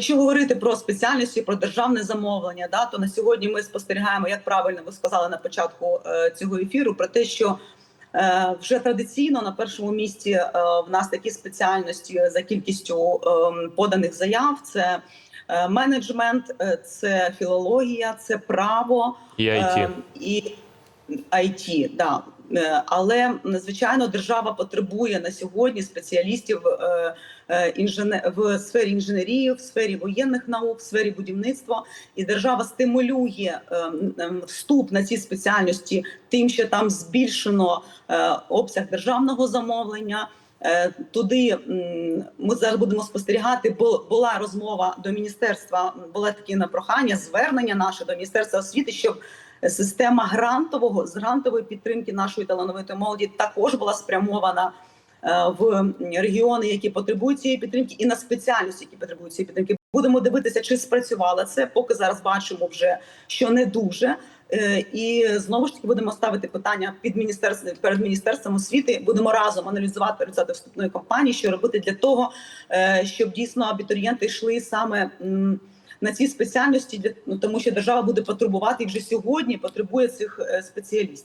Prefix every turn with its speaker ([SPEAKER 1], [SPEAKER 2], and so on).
[SPEAKER 1] Якщо говорити про спеціальності, про державне замовлення, да, то на сьогодні ми спостерігаємо, як правильно ви сказали на початку е, цього ефіру, про те, що е, вже традиційно на першому місці е, в нас такі спеціальності за кількістю поданих заяв: це менеджмент, це філологія, це право
[SPEAKER 2] І IT.
[SPEAKER 1] І IT, да. Е, Але звичайно, держава потребує на сьогодні спеціалістів е, е, в сфері інженерії, в сфері воєнних наук, в сфері будівництва, і держава стимулює вступ на ці спеціальності тим, що там збільшено обсяг державного замовлення. Е, Туди ми зараз будемо спостерігати. бо була розмова до міністерства. Було таке на прохання, звернення наше до міністерства освіти, щоб система грантового з грантової підтримки нашої талановитої молоді також була спрямована е, в регіони, які потребують цієї підтримки, і на спеціальності, які потребують цієї підтримки. Будемо дивитися, чи спрацювало це. Поки зараз бачимо вже, що не дуже. Е, І знову ж таки будемо ставити питання під міністерством перед міністерством освіти. Будемо разом аналізувати результати вступної кампанії, що робити для того, е, щоб дійсно абітурієнти йшли саме. на ці спеціальності для ну тому, що держава буде потребувати і вже сьогодні. Потребує цих е, спеціалістів.